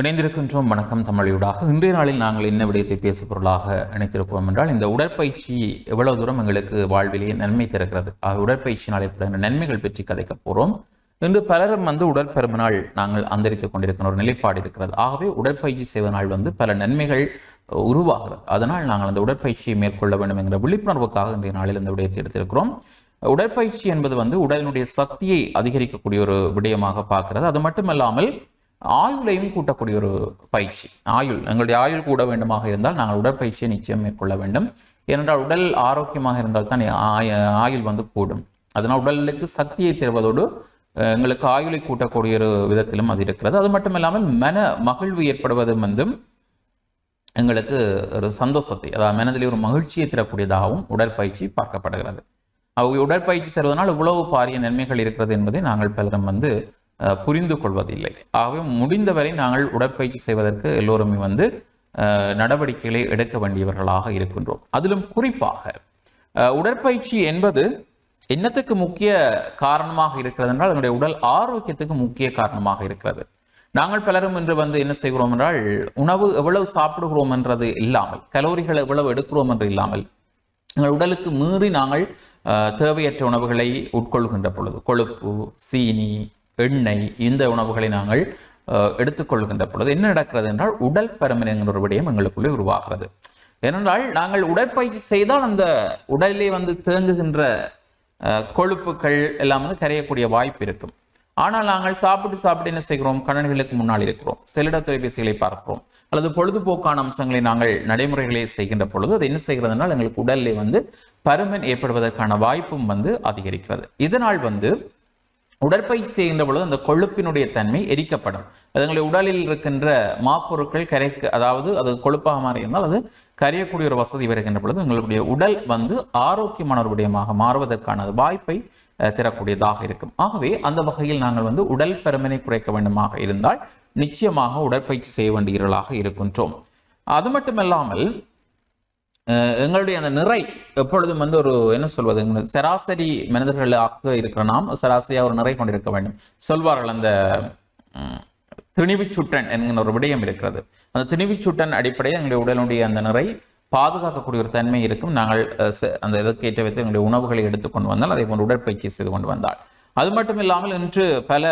இணைந்திருக்கின்றோம். வணக்கம் தமிழூடாக. இன்றைய நாளில் நாங்கள் என்ன விடயத்தை பேசு பொருளாக இணைத்திருக்கிறோம் என்றால் இந்த உடற்பயிற்சி எவ்வளவு தூரம் எங்களுக்கு வாழ்விலேயே நன்மை திறக்கிறது ஆக உடற்பயிற்சியினால் ஏற்படுகின்ற நன்மைகள் பற்றி கதைக்க போகிறோம் இன்று பலரும் வந்து உடற்பெருமனால் நாங்கள் அந்தரித்துக் கொண்டிருக்கிற ஒரு நிலைப்பாடு இருக்கிறது. ஆகவே உடற்பயிற்சி செய்வதனால் வந்து பல நன்மைகள் உருவாகிறது. அதனால் நாங்கள் அந்த உடற்பயிற்சியை மேற்கொள்ள வேண்டும் என்கிற விழிப்புணர்வுக்காக இன்றைய நாளில் இந்த விடயத்தை எடுத்திருக்கிறோம். உடற்பயிற்சி என்பது வந்து உடலினுடைய சக்தியை அதிகரிக்கக்கூடிய ஒரு விடயமாக பார்க்கிறது. அது மட்டுமல்லாமல் ஆயுளையும் கூட்டக்கூடிய ஒரு பயிற்சி. ஆயுள் எங்களுடைய ஆயுள் கூட வேண்டுமாக இருந்தால் நாங்கள் உடற்பயிற்சியை நிச்சயம் மேற்கொள்ள வேண்டும். ஏனென்றால் உடல் ஆரோக்கியமாக இருந்தால் தான் ஆயுள் வந்து கூடும். அதனால் உடலுக்கு சக்தியை தருவதோடு எங்களுக்கு ஆயுளை கூட்டக்கூடிய ஒரு விதத்திலும் அது இருக்கிறது. அது மட்டுமில்லாமல் மன மகிழ்வு ஏற்படுவதும் வந்து எங்களுக்கு ஒரு சந்தோஷத்தை அதாவது மனதிலே ஒரு மகிழ்ச்சியை தரக்கூடியதாகவும் உடற்பயிற்சி பார்க்கப்படுகிறது. அவங்க உடற்பயிற்சி செய்வதனால் இவ்வளவு பாரிய நன்மைகள் இருக்கிறது என்பதை நாங்கள் பலரும் வந்து புரிந்து கொள்வதில்லை ஆகவே முடிந்தவரை நாங்கள் உடற்பயிற்சி செய்வதற்கு எல்லோருமே வந்து நடவடிக்கைகளை எடுக்க வேண்டியவர்களாக இருக்கின்றோம். அதிலும் குறிப்பாக உடற்பயிற்சி என்பது என்னத்துக்கு முக்கிய காரணமாக இருக்கிறது என்றால் என்னுடைய உடல் ஆரோக்கியத்துக்கு முக்கிய காரணமாக இருக்கிறது. நாங்கள் பலரும் இன்று வந்து என்ன செய்கிறோம் என்றால் உணவு எவ்வளவு சாப்பிடுகிறோம் என்றது இல்லாமல் கலோரிகள் எவ்வளவு எடுக்கிறோம் என்று இல்லாமல் எங்கள் உடலுக்கு மீறி நாங்கள் தேவையற்ற உணவுகளை உட்கொள்கின்ற பொழுது கொழுப்பு சீனி எண்ணெய் இந்த உணவுகளை நாங்கள் அஹ், எடுத்துக்கொள்கின்ற பொழுது என்ன நடக்கிறது என்றால் உடல் பருமன் என்கிற ஒரு விடயம் எங்களுக்குள்ளே உருவாகிறது. ஏனென்றால் நாங்கள் உடற்பயிற்சி செய்தால் அந்த உடலிலே வந்து தேங்குகின்ற கொழுப்புகள் எல்லாம் வந்து கரையக்கூடிய வாய்ப்பு இருக்கும். ஆனால் நாங்கள் சாப்பிட்டு சாப்பிட்டு என்ன செய்கிறோம்? கணன்களுக்கு முன்னால் இருக்கிறோம். செல்லிட தொலைபேசிகளை பார்க்கிறோம். அல்லது பொழுதுபோக்கான அம்சங்களை நாங்கள் நடைமுறைகளை செய்கின்ற பொழுது அது என்ன செய்கிறதுனால் எங்களுக்கு உடலில் வந்து பருமன் ஏற்படுவதற்கான வாய்ப்பும் வந்து அதிகரிக்கிறது. இதனால் வந்து உடற்பயிற்சி செய்கின்ற பொழுது அந்த கொழுப்பினுடைய தன்மை எரிக்கப்படும். அது உடலில் இருக்கின்ற மாப்பொருட்கள் கரைக்கு அதாவது அது கொழுப்பாக மாறி இருந்தால் அது கரையக்கூடிய ஒரு வசதி வருகின்ற பொழுது எங்களுடைய உடல் வந்து ஆரோக்கியமான ஒரு விடயமாக மாறுவதற்கான வாய்ப்பை திறக்கூடியதாக தரக்கூடியதாக இருக்கும். ஆகவே அந்த வகையில் நாங்கள் வந்து உடல் பருமனை குறைக்க வேண்டுமாக இருந்தால் நிச்சயமாக உடற்பயிற்சி செய்ய வேண்டியவர்களாக இருக்கின்றோம். அது மட்டுமல்லாமல் எங்களுடைய அந்த நிறை எப்பொழுதும் வந்து ஒரு என்ன சொல்வது எங்களுக்கு சராசரி மனிதர்களாக இருக்கிற நாம் சராசரியாக ஒரு நிறை கொண்டிருக்க வேண்டும். சொல்வார்கள் அந்த திணிவு சுட்டன் என்கிற ஒரு விடயம் இருக்கிறது. அந்த திணிவு சுட்டன் அடிப்படையில் எங்களுடைய உடலுடைய அந்த நிறை பாதுகாக்கக்கூடிய ஒரு தன்மை இருக்கும். நாங்கள் அந்த இதற்கேற்ற வைத்து எங்களுடைய உணவுகளை எடுத்துக்கொண்டு வந்தால் அதே போன்ற உடற்பயிற்சி செய்து கொண்டு வந்தால். அது மட்டும் இல்லாமல் இன்று பல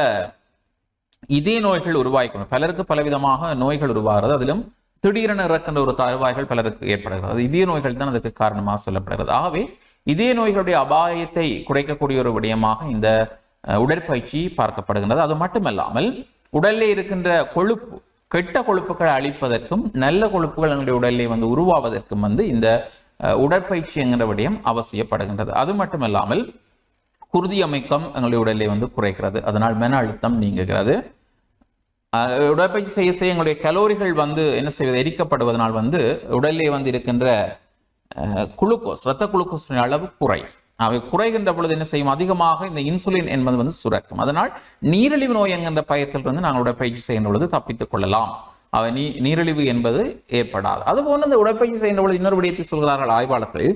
இதே நோய்கள் உருவாகிக்கணும் பலருக்கு பலவிதமாக நோய்கள் உருவாகிறது. அதிலும் திடீரென இறக்கின்ற ஒரு தருவாய்கள் பலருக்கு ஏற்படுகிறது. அது இதய நோய்கள் தான் அதுக்கு காரணமாக சொல்லப்படுகிறது. ஆகவே இதய நோய்களுடைய அபாயத்தை குறைக்கக்கூடிய ஒரு விடயமாக இந்த உடற்பயிற்சி பார்க்கப்படுகின்றது. அது மட்டுமல்லாமல் உடலில் இருக்கின்ற கொழுப்பு கெட்ட கொழுப்புகளை அழிப்பதற்கும் நல்ல கொழுப்புகள் எங்களுடைய உடலிலே வந்து உருவாவதற்கும் வந்து இந்த உடற்பயிற்சி என்கிற விடயம் அவசியப்படுகின்றது. அது மட்டுமல்லாமல் குருதி அமைக்கம் எங்களுடைய உடலை வந்து குறைக்கிறது அதனால் மன அழுத்தம் நீங்குகிறது. உடற்பயிற்சி செய்ய செய்ய எங்களுடைய கலோரிகள் வந்து என்ன செய்வது எரிக்கப்படுவதனால் வந்து உடலிலே வந்து இருக்கின்ற குளுக்கோஸ் இரத்த குளுக்கோஸின் அளவு குறை. அவை குறைகின்ற பொழுது என்ன செய்யும்? அதிகமாக இந்த இன்சுலின் என்பது வந்து சுரக்கும். அதனால் நீரிழிவு நோய் என்கின்ற பயத்தில் வந்து நாங்கள் உடற்பயிற்சி செய்கின்ற பொழுது தப்பித்துக் கொள்ளலாம். அவை நீ நீரிழிவு என்பது ஏற்படாது. அதுபோன்று இந்த உடற்பயிற்சி செய்கின்ற பொழுது இன்னொரு விடயத்தை சொல்கிறார்கள் ஆய்வாளர்கள்.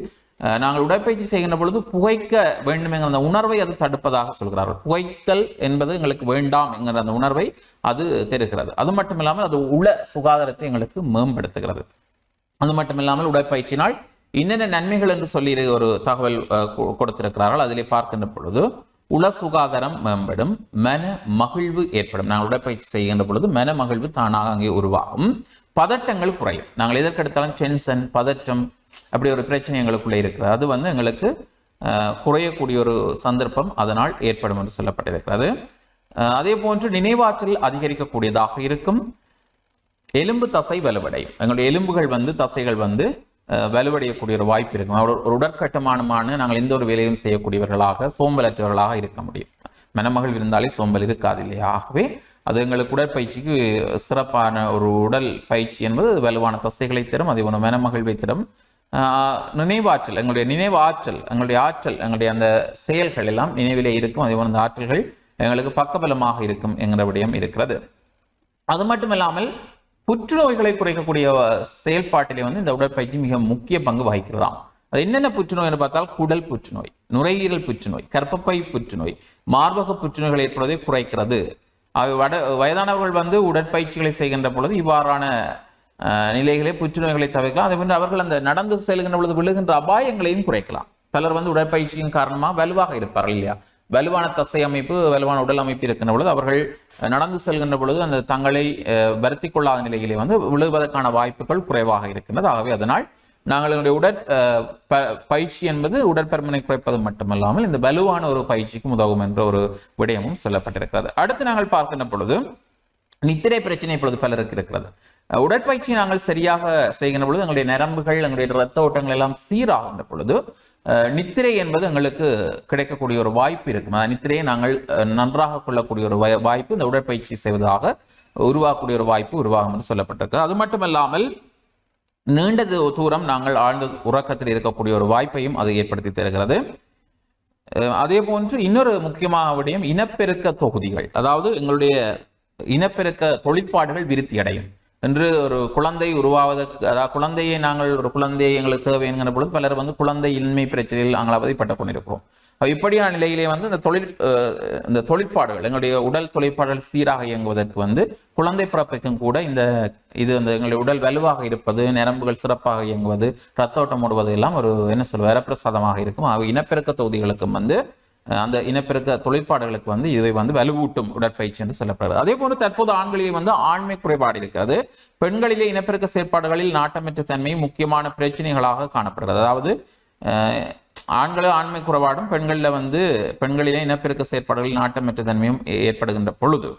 நாங்கள் உடற்பயிற்சி செய்கின்ற பொழுது புகைக்க வேண்டும் என்கிற அந்த உணர்வை அது தடுப்பதாக சொல்கிறார்கள். புகைத்தல் என்பது எங்களுக்கு வேண்டாம் என்கிற அந்த உணர்வை அது தெரிகிறது. அது மட்டும் இல்லாமல் அது உள சுகாதாரத்தை எங்களுக்கு மேம்படுத்துகிறது. அது மட்டும் இல்லாமல் உடற்பயிற்சினால் என்னென்ன நன்மைகள் என்று சொல்லி ஒரு தகவல் அஹ், கொடுத்திருக்கிறார்கள். அதிலே பார்க்கின்ற பொழுது உள சுகாதாரம் மேம்படும் மன மகிழ்வு ஏற்படும். நாங்கள் உடற்பயிற்சி செய்கின்ற பொழுது மன மகிழ்வு தானாக அங்கே உருவாகும். பதட்டங்கள் குறையும். நாங்கள் எதற்கெடுத்தாலும் டென்ஷன் பதற்றம் அப்படி ஒரு பிரச்சனை எங்களுக்குள்ளே இருக்கிறது அது வந்து எங்களுக்கு குறையக்கூடிய ஒரு சந்தர்ப்பம் அதனால் ஏற்படும் என்று சொல்லப்பட்டிருக்கிறது. அதே போன்று நினைவாற்றல் அதிகரிக்கக்கூடியதாக இருக்கும். எலும்பு தசை வலுவடையும். எங்களுடைய எலும்புகள் வந்து தசைகள் வந்து வலுவடையக்கூடிய ஒரு வாய்ப்பு இருக்கும். ஒரு ஒரு உடற்கட்டுமானமான நாங்கள் எந்த ஒரு வேலையும் செய்யக்கூடியவர்களாக சோம்பலற்றவர்களாக இருக்க முடியும். மணமகள் இருந்தாலே சோம்பல் இருக்காது இல்லையா? ஆகவே அது எங்களுக்கு உடற்பயிற்சிக்கு சிறப்பான ஒரு உடல் பயிற்சி என்பது வலுவான தசைகளை தரும் அதே போன்று மனமகிழ்வை தரும். நினைவாற்றல் எங்களுடைய நினைவாற்றல் எங்களுடைய ஆற்றல் எங்களுடைய அந்த செயல்கள் எல்லாம் நினைவிலே இருக்கும். அதே போல அந்த ஆற்றல்கள் எங்களுக்கு பக்கபலமாக இருக்கும் என்கிற விடயம் இருக்கிறது. அது மட்டும் இல்லாமல் புற்றுநோய்களை குறைக்கக்கூடிய செயல்பாட்டிலே வந்து இந்த உடற்பயிற்சி மிக முக்கிய பங்கு வகிக்கிறதாம். அது என்னென்ன புற்றுநோய்னு பார்த்தால் குடல் புற்றுநோய் நுரையீரல் புற்றுநோய் கர்ப்பப்பை புற்றுநோய் மார்பக புற்றுநோய்கள் ஏற்படுவதை குறைக்கிறது. ஆகவே வட வயதானவர்கள் வந்து உடற்பயிற்சிகளை செய்கின்ற பொழுது இவ்வாறான நிலைகளை புற்றுநோய்களை தவிர்க்கலாம். அதே போன்று அவர்கள் அந்த நடந்து செல்கின்ற பொழுது விழுகின்ற அபாயங்களையும் குறைக்கலாம். பலர் வந்து உடற்பயிற்சியின் காரணமாக வலுவாக இருப்பார்கள் இல்லையா? வலுவான தசை அமைப்பு வலுவான உடல் அமைப்பு இருக்கின்ற பொழுது அவர்கள் நடந்து செல்கின்ற பொழுது அந்த தங்களை வருத்தி கொள்ளாத நிலையிலே வந்து விழுவதற்கான வாய்ப்புகள் குறைவாக இருக்கின்றது. ஆகவே அதனால் நாங்கள் என்னுடைய உடற் ப- பயிற்சி என்பது உடற்பருமனை குறைப்பது மட்டுமல்லாமல் இந்த வலுவான ஒரு பயிற்சிக்கும் உதவும் என்ற ஒரு விடயமும் சொல்லப்பட்டிருக்கிறது. அடுத்து நாங்கள் பார்க்கின்ற பொழுது நித்திரை பிரச்சனை இப்பொழுது பலருக்கு இருக்கிறது. உடற்பயிற்சி நாங்கள் சரியாக செய்கின்ற பொழுது எங்களுடைய நரம்புகள் எங்களுடைய இரத்த ஓட்டங்கள் எல்லாம் சீராகின்ற பொழுது நித்திரை என்பது எங்களுக்கு கிடைக்கக்கூடிய ஒரு வாய்ப்பு இருக்கும். அந்த நித்திரையை நாங்கள் நன்றாக கொள்ளக்கூடிய ஒரு வாய்ப்பு இந்த உடற்பயிற்சி செய்வதாக உருவாக்கக்கூடிய ஒரு வாய்ப்பு உருவாகும் என்று சொல்லப்பட்டிருக்கு. அது மட்டுமல்லாமல் நீண்ட தூரம் நாங்கள் ஆழ்ந்த உறக்கத்தில் இருக்கக்கூடிய ஒரு வாய்ப்பையும் அது ஏற்படுத்தி தருகிறது. அதே போன்று இன்னொரு முக்கியமான விடயம் இனப்பெருக்க தொகுதிகள். அதாவது எங்களுடைய இனப்பெருக்க தொழிற்பாடுகள் விருத்தி அடையும். என்று ஒரு குழந்தை உருவாவதற்கு அதாவது குழந்தையை நாங்கள் ஒரு குழந்தையை எங்களுக்கு தேவை என்கிற பொழுது பலர் வந்து குழந்தை இன்மை பிரச்சனையில் நாங்கள் அவதிப்பட்டு கொண்டிருக்கிறோம். இப்படியான நிலையிலே வந்து இந்த தொழில் அஹ், இந்த தொழிற்பாடுகள் எங்களுடைய உடல் தொழிற்பாடுகள் சீராக இயங்குவதற்கு வந்து குழந்தை பிறப்புக்கும் கூட இந்த இது அந்த எங்களுடைய உடல் வலுவாக இருப்பது நரம்புகள் சிறப்பாக இயங்குவது ரத்த ஓட்டம் ஓடுவது எல்லாம் ஒரு என்ன சொல்வது வரப்பிரசாதமாக இருக்கும். இனப்பெருக்க தொகுதிகளுக்கும் வந்து அந்த இனப்பெருக்க தொழிற்பாடுகளுக்கு வந்து இதை வந்து வலுவூட்டும் உடற்பயிற்சி என்று சொல்லப்படுகிறது. அதே போன்று தற்போது ஆண்களிலே வந்து ஆண்மை குறைபாடு இருக்கிறது பெண்களிலே இனப்பெருக்க செயற்பாடுகளில் நாட்டமற்ற தன்மை முக்கியமான பிரச்சனைகளாக காணப்படுகிறது. அதாவது அஹ், ஆண்களும் ஆண்மை குறைபாடும் பெண்களில் வந்து பெண்களிலே இனப்பெருக்க செயற்பாடுகளில் நாட்டமற்ற தன்மையும் ஏற்படுகின்ற பொழுது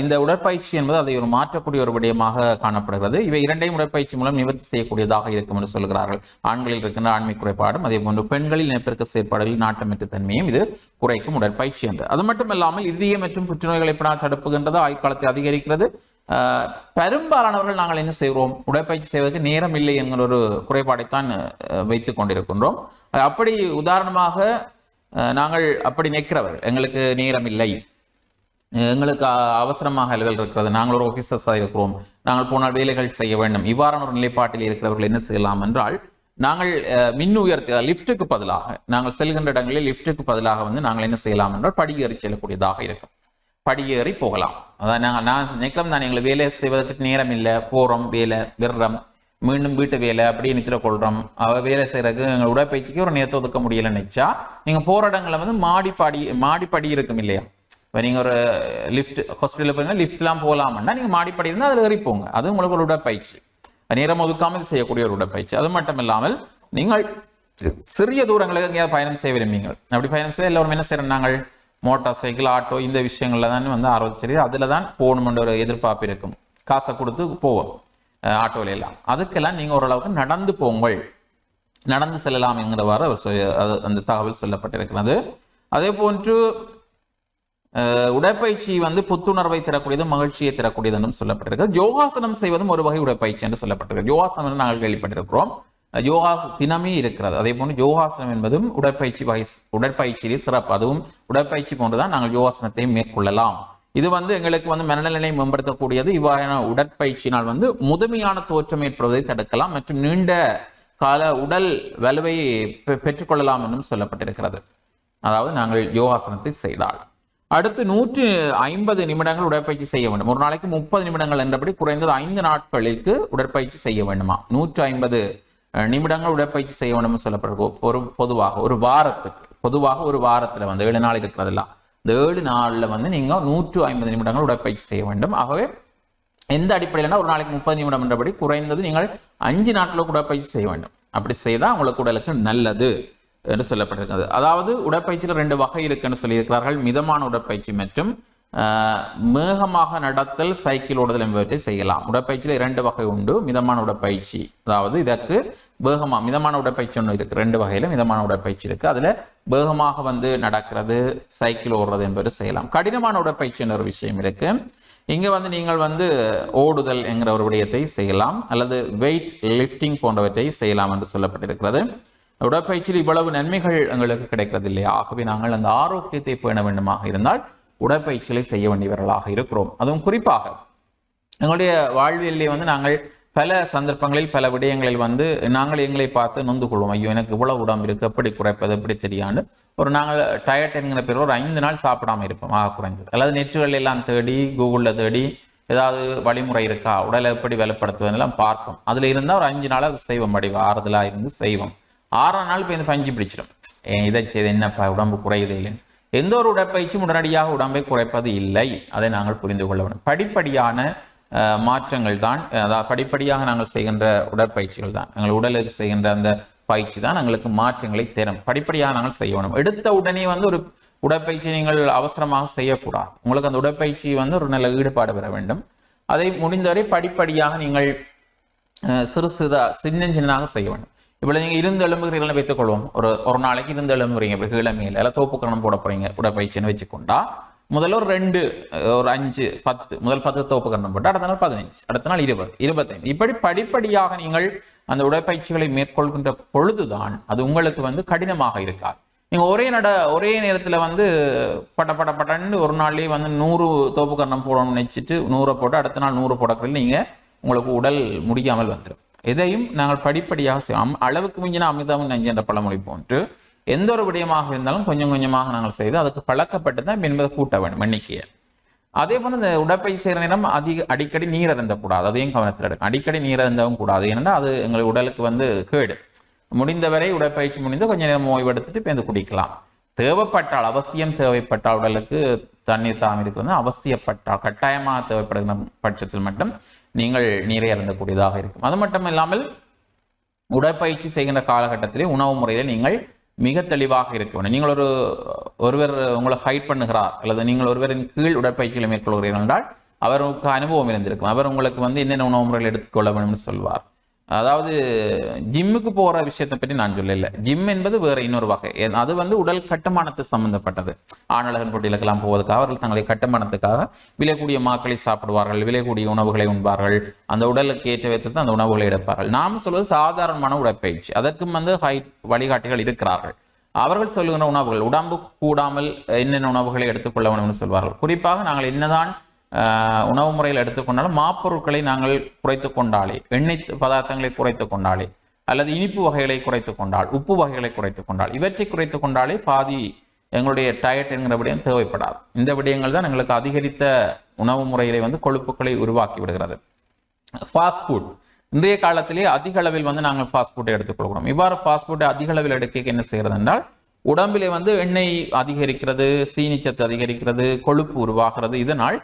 இந்த உடற்பயிற்சி என்பது அதை ஒரு மாற்றக்கூடிய ஒரு விடயமாக காணப்படுகிறது. இவை இரண்டையும் உடற்பயிற்சி மூலம் நிவர்த்தி செய்யக்கூடியதாக இருக்கும் என்று சொல்கிறார்கள். ஆண்களில் இருக்கின்ற ஆண்மை குறைபாடும் அதே போன்று பெண்களில் இனப்பெருக்க செயற்பாடுகளில் நாட்டமற்ற தன்மையும் இது குறைக்கும் உடற்பயிற்சி என்று. அது மட்டும் இல்லாமல் இதய மற்றும் புற்றுநோய்களை எப்படினால் தடுப்புகின்றது ஆயுட்காலத்தை அதிகரிக்கிறது. அஹ், பெரும்பாலானவர்கள் நாங்கள் என்ன செய்கிறோம் உடற்பயிற்சி செய்வதற்கு நேரம் இல்லை என்கிற ஒரு குறைபாடைத்தான் வைத்துக் கொண்டிருக்கின்றோம். அப்படி உதாரணமாக அஹ், நாங்கள் அப்படி நிற்கிறவர்கள் எங்களுக்கு நேரம் இல்லை. எங்களுக்கு அவசரமாக அலுவல் இருக்கிறது. நாங்கள் ஒரு ஆஃபீஸர்ஸாக இருக்கிறோம். நாங்கள் போனால் வேலைகள் செய்ய வேண்டும். இவ்வாறான ஒரு நிலைப்பாட்டில் இருக்கிறவர்கள் என்ன செய்யலாம் என்றால் நாங்கள் மின் உயர்த்த லிஃப்ட்டுக்கு பதிலாக நாங்கள் செல்கின்ற இடங்களில் லிஃப்ட்டுக்கு பதிலாக வந்து நாங்கள் என்ன செய்யலாம் என்றால் படியேறி செல்லக்கூடியதாக இருக்கும். படியேறி போகலாம். அதான் நாங்கள் நான் நினைக்கிறோம் தான் எங்களை வேலை செய்வதற்கு நேரம் இல்லை. போகிறோம் வேலை விடுறோம். மீண்டும் வீட்டு வேலை அப்படியே நினைச்சிட கொள்றோம். அவ வேலை செய்யறதுக்கு எங்கள் உடற்பயிற்சிக்கு ஒரு நேரத்தை ஒதுக்க முடியலை நினைச்சா நீங்கள் போகிற இடங்களில் வந்து மாடி பாடி மாடி மாடிப்படி இருக்கும் இல்லையா? இப்போ நீங்கள் ஒரு லிஃப்ட் ஹாஸ்பிட்டலில் போனீங்கன்னா லிஃப்ட்லாம் போகலாம்னா நீங்கள் மாடிப்படி இருந்தால் அதில் ஏறி போங்க அது உங்களுக்கு ஒரு உடற்பயிற்சி. நேரம் ஒதுக்காமல் செய்யக்கூடிய ஒரு உடற்பயிற்சி. அது மட்டும் இல்லாமல் நீங்கள் சிறிய தூரங்களுக்கு எங்கேயாவது பயணம் செய்ய விரும்புவீங்க. அப்படி பயணம் செய்ய எல்லோரும் என்ன செய்யறோம் நாங்கள்? மோட்டார் சைக்கிள் ஆட்டோ இந்த விஷயங்கள்ல தான் வந்து ஆர்வம் சரி அதில் தான் போகணுமென்ற ஒரு எதிர்பார்ப்பு இருக்கும். காசை கொடுத்து போவோம் ஆட்டோவில் எல்லாம். அதுக்கெல்லாம் நீங்கள் ஓரளவுக்கு நடந்து போங்கள். நடந்து செல்லலாம் என்கிறவாறு அவர் அது- அந்த தகவல் சொல்லப்பட்டிருக்கிறது. அதே போன்று உடற்பயிற்சி வந்து புத்துணர்வை தரக்கூடியதும் மகிழ்ச்சியை தரக்கூடியது என்றும் சொல்லப்பட்டிருக்கு யோகாசனம் செய்வதும் ஒரு வகை உடற்பயிற்சி என்று சொல்லப்பட்டிருக்கு யோகாசனம் நாங்கள் கேள்விப்பட்டிருக்கிறோம். அஹ், யோகாச தினமே இருக்கிறது. அதே போன்று யோகாசனம் என்பதும் உடற்பயிற்சி வகை உடற்பயிற்சியிலே சிறப்பு. அதுவும் உடற்பயிற்சி போன்றுதான் நாங்கள் யோகாசனத்தை மேற்கொள்ளலாம். இது வந்து எங்களுக்கு வந்து மனநிலையை மேம்படுத்தக்கூடியது. இவ்வாறான உடற்பயிற்சியினால் வந்து முதுமையான தோற்றம் ஏற்படுவதை தடுக்கலாம் மற்றும் நீண்ட கால உடல் வலுவை பெ- பெற்றுக்கொள்ளலாம் என்றும் சொல்லப்பட்டிருக்கிறது. அதாவது நாங்கள் யோகாசனத்தை செய்தால். அடுத்து நூற்று ஐம்பது நிமிடங்கள் உடற்பயிற்சி செய்ய வேண்டும்? ஒரு நாளைக்கு முப்பது நிமிடங்கள் என்றபடி குறைந்தது ஐந்து நாட்களுக்கு உடற்பயிற்சி செய்ய வேண்டுமா? நூற்று ஐம்பது நிமிடங்கள் உடற்பயிற்சி செய்ய வேண்டும் சொல்லப்படுறது. ஒரு பொதுவாக ஒரு வாரத்துக்கு பொதுவாக ஒரு வாரத்தில் வந்து ஏழு நாள் இருக்கிறதெல்லாம் இந்த ஏழு நாளில் வந்து நீங்கள் நூற்று ஐம்பது நிமிடங்கள் உடற்பயிற்சி செய்ய வேண்டும். ஆகவே எந்த அடிப்படையிலனா ஒரு நாளைக்கு முப்பது நிமிடம் என்றபடி குறைந்தது நீங்கள் அஞ்சு நாட்களுக்கு உடற்பயிற்சி செய்ய வேண்டும். அப்படி செய்தால் உங்களுக்கு உடலுக்கு நல்லது. என்று சொல்லப்பட்டிருக்கிறது. அதாவது உடற்பயிற்சியில் ரெண்டு வகை இருக்குன்னு சொல்லியிருக்கிறார்கள். மிதமான உடற்பயிற்சி மற்றும் மேகமாக நடத்தல் சைக்கிள் ஓடுதல் என்பவற்றை செய்யலாம். உடற்பயிற்சியில் இரண்டு வகை உண்டு. மிதமான உடற்பயிற்சி அதாவது இதற்கு வேகமாக மிதமான உடற்பயிற்சி ஒன்று இருக்குது ரெண்டு வகையில் மிதமான உடற்பயிற்சி இருக்குது அதில் வேகமாக வந்து நடக்கிறது சைக்கிள் ஓடுறது என்பது செய்யலாம். கடினமான உடற்பயிற்சின்னு ஒரு விஷயம் இருக்குது இங்கே வந்து நீங்கள் வந்து ஓடுதல் என்கிற ஒரு விடயத்தை செய்யலாம். அல்லது வெயிட் லிஃப்டிங் போன்றவற்றை செய்யலாம் என்று சொல்லப்பட்டிருக்கிறது. உடற்பயிற்சியில் இவ்வளவு நன்மைகள் எங்களுக்கு கிடைக்கிறது இல்லையா ஆகவே நாங்கள் அந்த ஆரோக்கியத்தை பேண வேண்டுமாக இருந்தால் உடற்பயிற்சிகளை செய்ய வேண்டியவர்களாக இருக்கிறோம். அதுவும் குறிப்பாக எங்களுடைய வாழ்வியலே வந்து நாங்கள் பல சந்தர்ப்பங்களில் பல விடயங்களில் வந்து நாங்கள் எங்களை பார்த்து நொந்து கொள்வோம். ஐயோ எனக்கு இவ்வளவு உடம்பு இருக்கு எப்படி குறைப்பது எப்படி தெரியாண்டு ஒரு நாங்கள் டயட் என்கிற பேர் ஒரு ஐந்து நாள் சாப்பிடாம இருப்போம். ஆக குறைஞ்சது. அல்லது நெற்றுகள் எல்லாம் தேடி கூகுளில் தேடி ஏதாவது வழிமுறை இருக்கா? உடலை எப்படி வெளிப்படுத்துவதெல்லாம் பார்ப்போம். அதில் இருந்தால் ஒரு அஞ்சு நாள் அது செய்வோம். வடிவம் ஆறுதலாக இருந்து செய்வோம். ஆறாம் நாள் இப்போ இந்த பஞ்சு பிடிச்சிடும். இதை செய்து என்னப்பா உடம்பு குறையுது இல்லைன்னு. எந்த ஒரு உடற்பயிற்சியும் உடனடியாக உடம்பை குறைப்பது இல்லை. அதை நாங்கள் புரிந்து கொள்ள வேண்டும். படிப்படியான அஹ், மாற்றங்கள் தான் அதாவது படிப்படியாக நாங்கள் செய்கின்ற உடற்பயிற்சிகள் தான். எங்கள் உடலுக்கு செய்கின்ற அந்த பயிற்சி தான் எங்களுக்கு மாற்றங்களை தரும். படிப்படியாக நாங்கள் செய்ய வேணும் எடுத்த உடனே வந்து ஒரு உடற்பயிற்சி நீங்கள் அவசரமாக செய்யக்கூடாது. உங்களுக்கு அந்த உடற்பயிற்சி வந்து ஒரு நல்ல ஈடுபாடு பெற வேண்டும். அதை முடிந்தவரை படிப்படியாக நீங்கள் அஹ், சிறு சின்ன சின்னதாக செய்ய வேண்டும். இப்போ நீங்கள் இருந்து எழும்புகிறீர்கள் வைத்துக் கொள்வோம் ஒரு ஒரு நாளைக்கு இருந்து எழும்புறீங்க இப்போ கிழமையில் மேல எல்லாம் தோப்பு கரணம் போட போறீங்க உடற்பயிற்சின்னு வச்சுக்கொண்டா முதல்ல ஒரு ரெண்டு ஒரு அஞ்சு பத்து முதல் பத்து தோப்பு கரணம் போட்டு அடுத்த நாள் பதினஞ்சு அடுத்த நாள் இருபது இருபத்தைந்து. இப்படி படிப்படியாக நீங்கள் அந்த உடற்பயிற்சிகளை மேற்கொள்கின்ற பொழுதுதான் அது உங்களுக்கு வந்து கடினமாக இருக்காது. நீங்க ஒரே நட ஒரே நேரத்துல வந்து பட பட பட்டன்னு ஒரு நாள்லயே வந்து நூறு தோப்பு கரணம் போடணும்னு நினைச்சிட்டு நூறை போட்டு அடுத்த நாள் நூறு போடக்குள்ள நீங்க உங்களுக்கு உடல் முடியாமல் வந்துடும் எதையும் நாங்கள் படிப்படியாக செய்வோம் அம்- அளவுக்கு மிஞ்சின அமிர்தம் நெஞ்சின்ற பழமொழி போன்று எந்த ஒரு விடயமாக இருந்தாலும் கொஞ்சம் கொஞ்சமாக நாங்கள் செய்து அதுக்கு பழக்கப்பட்டு தான் என்பதை கூட்ட வேண்டும் எண்ணிக்கையை. அதே போல இந்த உடற்பயிற்சி செய்கிற நேரம் அதிக அடிக்கடி நீர் அருந்தக்கூடாது அதையும் கவனத்தில் எடுக்கும் அடிக்கடி நீர் அருந்தவும் கூடாது. ஏன்னா அது எங்கள் உடலுக்கு வந்து கேடு. முடிந்தவரை உடற்பயிற்சி முடிந்து கொஞ்ச நேரம் ஓய்வெடுத்துட்டு பேருந்து குடிக்கலாம். தேவைப்பட்டால் அவசியம் தேவைப்பட்டால் உடலுக்கு தண்ணீர் தாமிருக்கு வந்து அவசியப்பட்டால் கட்டாயமாக தேவைப்படுகிற பட்சத்தில் மட்டும் நீங்கள் நீரை அருந்தக்கூடியதாக இருக்கும். அது மட்டும் இல்லாமல் உடற்பயிற்சி செய்கின்ற காலகட்டத்திலே உணவு முறையில் நீங்கள் மிக தெளிவாக இருக்க வேண்டும். நீங்கள் ஒரு ஒருவர் உங்களை ஹைட் பண்ணுகிறார் அல்லது நீங்கள் ஒருவரின் கீழ் உடற்பயிற்சிகளை மேற்கொள்கிறீர்கள் என்றால் அவருக்கு அனுபவம் இருந்திருக்கும். அவர் உங்களுக்கு வந்து என்னென்ன உணவு முறைகள் எடுத்துக்கொள்ள என்று சொல்வார். அதாவது ஜிம்முக்கு போகிற விஷயத்தை பற்றி நான் சொல்லல. ஜிம் என்பது வேற இன்னொரு வகை. அது வந்து உடல் கட்டுமானத்து சம்பந்தப்பட்டது. ஆணழகன் போட்டிகளுக்கெல்லாம் போவதற்காக அவர்கள் தங்களை கட்டுமானத்துக்காக விலைக்கூடிய மாக்களை சாப்பிடுவார்கள் விலைக்கூடிய உணவுகளை உண்பார்கள். அந்த உடலுக்கு ஏற்ற விதத்தில் அந்த உணவுகளை எடுப்பார்கள். நாம் சொல்வது சாதாரணமான உடற்பயிற்சி. அதற்கும் வந்து ஹைட் வழிகாட்டிகள் இருக்கிறார்கள். அவர்கள் சொல்லுகின்ற உணவுகள் உடம்பு கூடாமல் என்னென்ன உணவுகளை எடுத்துக்கொள்ள வேண்டும் என்று சொல்வார்கள். குறிப்பாக நாங்கள் என்னதான் உணவு முறையில் எடுத்துக்கொண்டாலும் மாப்பொருட்களை நாங்கள் குறைத்து கொண்டாலே எண்ணெய் பதார்த்தங்களை குறைத்து கொண்டாலே அல்லது இனிப்பு வகைகளை குறைத்து கொண்டால் உப்பு வகைகளை குறைத்து கொண்டால் இவற்றை குறைத்து கொண்டாலே பாதி எங்களுடைய டயட் என்கிற விடயம் தேவைப்படாது. இந்த விடயங்கள் தான் எங்களுக்கு அதிகரித்த உணவு முறையிலே வந்து கொழுப்புகளை உருவாக்கி விடுகிறது. ஃபாஸ்ட் ஃபுட் இன்றைய காலத்திலே அதிக அளவில் வந்து நாங்கள் ஃபாஸ்ட் ஃபுட்டை எடுத்துக்கொள்கிறோம் இவ்வாறு ஃபாஸ்ட் ஃபுட்டை அதிக அளவில் எடுக்க என்ன செய்கிறது என்றால் உடம்பிலே வந்து எண்ணெய் அதிகரிக்கிறது சீனிச்சத்து அதிகரிக்கிறது கொழுப்பு உருவாகிறது. இதனால்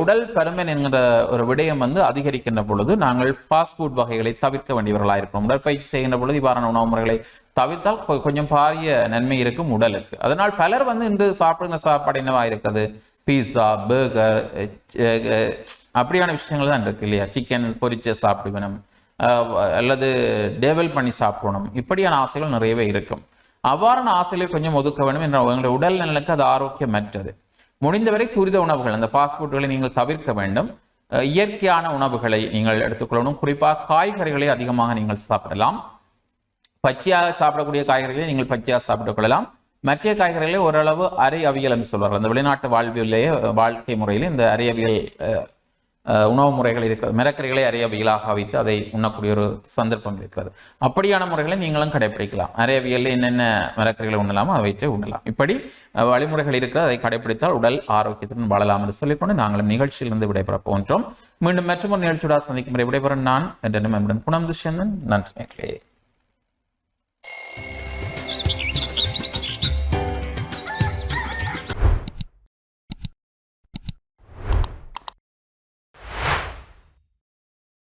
உடல் பருமன் என்கிற ஒரு விடயம் வந்து அதிகரிக்கின்ற பொழுது நாங்கள் ஃபாஸ்ட் ஃபுட் வகைகளை தவிர்க்க வேண்டியவர்களாக இருக்கிறோம் உடற்பயிற்சி செய்கின்ற பொழுது இவ்வாறான உணவு முறைகளை தவிர்த்தால் கொஞ்சம் பாரிய நன்மை இருக்கும் உடலுக்கு. அதனால் பலர் வந்து இன்று சாப்பிடுங்க சாப்பாடு என்னவா இருக்குது? பீஸா பர்கர் அப்படியான விஷயங்கள் தான் இருக்கு இல்லையா? சிக்கன் பொரிச்சு சாப்பிடுவேணும் அல்லது டேவல் பண்ணி சாப்பிடணும். இப்படியான ஆசைகள் நிறையவே இருக்கும். அவ்வாறான ஆசைகளை கொஞ்சம் ஒதுக்க வேண்டும் என்ற உங்களுடைய உடல் நலனுக்கு அது ஆரோக்கியமற்றது. முடிந்தவரை துரித உணவுகள் அந்த ஃபாஸ்ட் ஃபுட்களை நீங்கள் தவிர்க்க வேண்டும். இயற்கையான உணவுகளை நீங்கள் எடுத்துக்கொள்ளணும். குறிப்பாக காய்கறிகளை அதிகமாக நீங்கள் சாப்பிடலாம். பச்சையாக சாப்பிடக்கூடிய காய்கறிகளை நீங்கள் பச்சையாக சாப்பிட்டுக் கொள்ளலாம். மற்ற காய்கறிகளை ஓரளவு அரை அவியல் என்று சொல்வார்கள். அந்த வெளிநாட்டு வாழ்வியலேயே வாழ்க்கை முறையில் இந்த அரை அவியல் அஹ், உணவு முறைகள் இருக்கிறது. மிரக்கறிகளை அரை அவியலாக வைத்து அதை உண்ணக்கூடிய ஒரு சந்தர்ப்பம் இருக்கிறது. அப்படியான முறைகளை நீங்களும் கடைபிடிக்கலாம் அரையவியலில் என்னென்ன மிரக்கறிகளை உண்ணலாமோ அதை வைத்து உண்ணலாம். இப்படி வழிமுறைகள் இருக்கிறது. அதை கடைபிடித்தால் உடல் ஆரோக்கியத்துடன் வாழலாம் என்று சொல்லிக்கொண்டு நாங்களும் நிகழ்ச்சியிலிருந்து விடைபெற போன்றோம் மீண்டும் மற்றொரு நிகழ்ச்சியோட சந்திக்கும் முறை விடைபெறும் நான் என்ற நிமிடம் குணம் துஷ்யந்தன் நன்றி நேர்களே